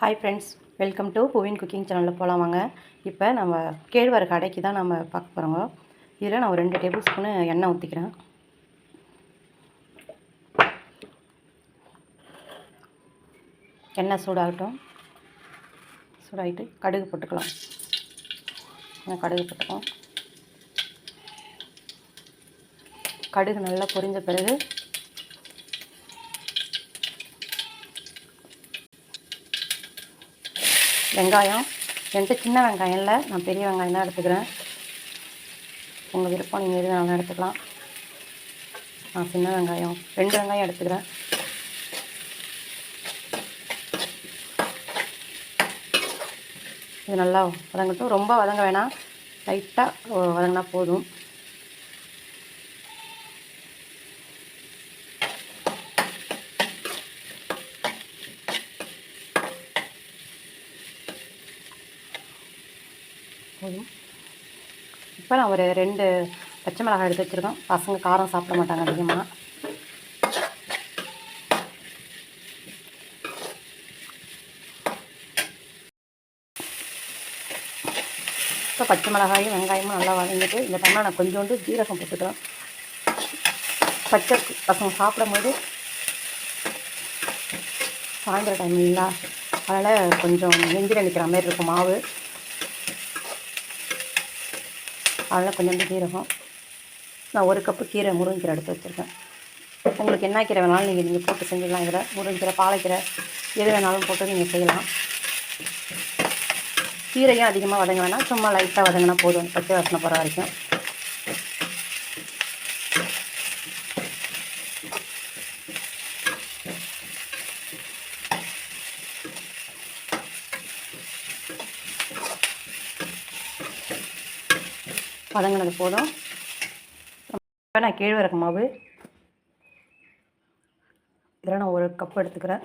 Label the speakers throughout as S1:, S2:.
S1: Hi friends welcome to Bhuvin cooking சேனலில் போகலாம் வாங்க. இப்போ நம்ம கேழ்வரகு கடைக்கு தான் நம்ம பார்க்க போகிறோங்க இதில் நான் ஒரு ரெண்டு டேபிள் ஸ்பூனு எண்ணெய் ஊற்றிக்கிறேன் எண்ணெய் சூடாகட்டும். சூடாகிட்டு கடுகு போட்டுக்கலாம். கடுகு போட்டுக்கலாம். கடுகு நல்லா பொரிஞ்ச பிறகு வெங்காயம். ரெண்டு சின்ன வெங்காயம் இல்லை. நான் பெரிய வெங்காயம் தான் எடுத்துக்கிறேன். உங்கள் விருப்பம் நீங்கள் எது வேணாலும் எடுத்துக்கலாம். நான் சின்ன வெங்காயம் ரெண்டு வெங்காயம் எடுத்துக்கிறேன். இது நல்லா வதங்கட்டும். ரொம்ப வதங்க வேணாம். லைட்டாக வதங்கினா போதும். போதும். இப்போ நான் ஒரு ரெண்டு பச்சை மிளகாய் எடுத்து வச்சுருக்கோம். பசங்க காரம் சாப்பிட மாட்டாங்க அதிகமாக இப்போ பச்சை மிளகாயும் வெங்காயமும் நல்லா வதங்கிட்டு இந்த டைமில் நான் கொஞ்சோண்டு ஜீரகம் போட்டுக்கிறேன். பச்சை பசங்க சாப்பிடும்போது சாயந்தர டைம் இல்லைங்களா அதனால் கொஞ்சம் நெஞ்சில் நிற்கிற மாதிரி இருக்கும் மாவு. அதனால் கொஞ்சோண்டு ஜீரகம் நான் ஒரு கப்பு கீரை முருங்கைக்கீரை எடுத்து வச்சுருக்கேன். உங்களுக்கு என்ன கீரை வேணாலும் நீங்கள் நீங்கள் போட்டு செஞ்சிடலாம். இதில் முருங்கைக்கீரை பாலைக்கீரை எது வேணாலும் போட்டு நீங்கள் செய்யலாம். கீரையும் அதிகமாக வதங்க வேணாம். சும்மா லைட்டாக வதங்கினா போதும். பச்சை வாசனை போகிற வரைக்கும். வதங்கினது போதும். இப்போ நான் கேழ்வரகு மாவு. இதில் நான் ஒரு கப் எடுத்துக்கிறேன்.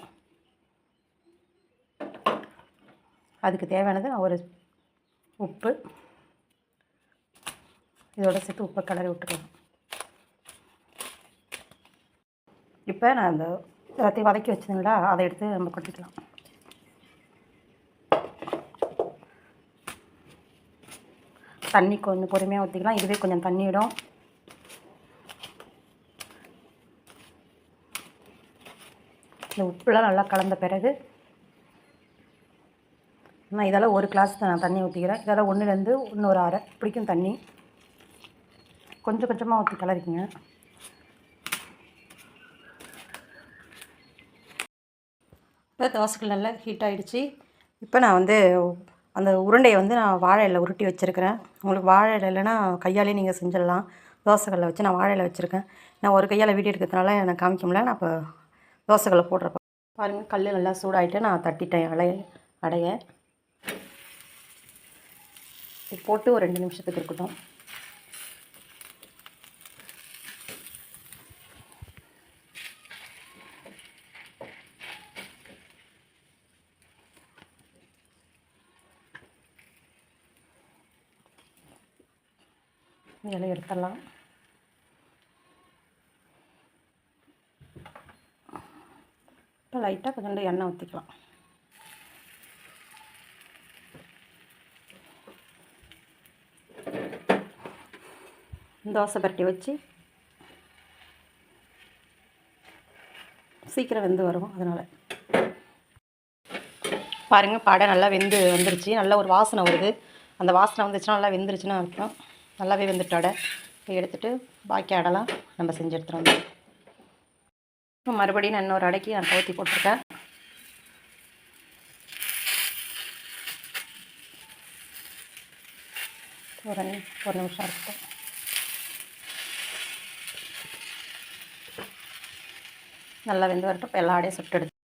S1: அதுக்கு தேவையானது நான் ஒரு உப்பு. இதோட சேர்த்து உப்பை கலரி விட்டுக்கலாம். இப்போ நான் அந்த எல்லாத்தையும் வதக்கி வச்சுருந்தீங்களா அதை எடுத்து நம்ம கொட்டிக்கலாம். தண்ணி கொஞ்சம் பொறுமையாக ஊற்றிக்கலாம் இதுவே கொஞ்சம் தண்ணிவிடும் இந்த உப்புலாம் நல்லா கலந்த பிறகு நான் இதெல்லாம் ஒரு கிளாஸ் தான் நான் தண்ணி ஊற்றிக்கிறேன் இதெல்லாம் ஒன்றுலேருந்து ஒன்று ஒரு அரை. பிடிக்கும் தண்ணி. கொஞ்சம் கொஞ்சமாக ஊற்றி கலரிக்குங்க. இப்போ தோசைகள் நல்லா ஹீட் ஆகிடுச்சி இப்போ நான் வந்து அந்த உருண்டையை வந்து நான் வாழை இலை உருட்டி வச்சுருக்கிறேன். உங்களுக்கு வாழை இலை இல்லைன்னா கையாலே நீங்கள் செஞ்சிடலாம். தோசைகளில் வச்சு நான் வாழை இலை வச்சுருக்கேன். நான் ஒரு கையால் வீடியோ எடுக்கிறதுனால எனக்கு காமிக்க முடியல. நான் இப்போ தோசைகளை போடுறப்ப பாருங்கள் கல் நல்லா சூடாகிட்டு நான் தட்டிட்டேன் அடைய அடைய போட்டு ஒரு ரெண்டு நிமிஷத்துக்கு இருக்கட்டும். இதெல்லாம் எடுத்துடலாம். இப்போ லைட்டாக கொஞ்சம் எண்ணெய் ஊற்றிக்கலாம் தோசை பரட்டி வச்சு சீக்கிரம் வெந்து வரும் அதனால். பாருங்கள் படை நல்லா வெந்து வந்துருச்சு. நல்ல ஒரு வாசனை வருது. அந்த வாசனை வந்துச்சுன்னா நல்லா வெந்துருச்சுன்னா அர்த்தம். நல்லாவே வெந்துட்டு அடை. எடுத்துகிட்டு பாக்கி அடைலாம். நம்ம செஞ்சு எடுத்துகிட்டு வந்து மறுபடியும் நான் இன்னொரு அடைக்கு நான் தோத்தி போட்டிருக்கேன். ஒரு ஒரு நிமிஷம் இருக்கட்டும். நல்லா வெந்து வரட்டும். இப்போ எல்லா அடையும் சுட்டு எடுத்து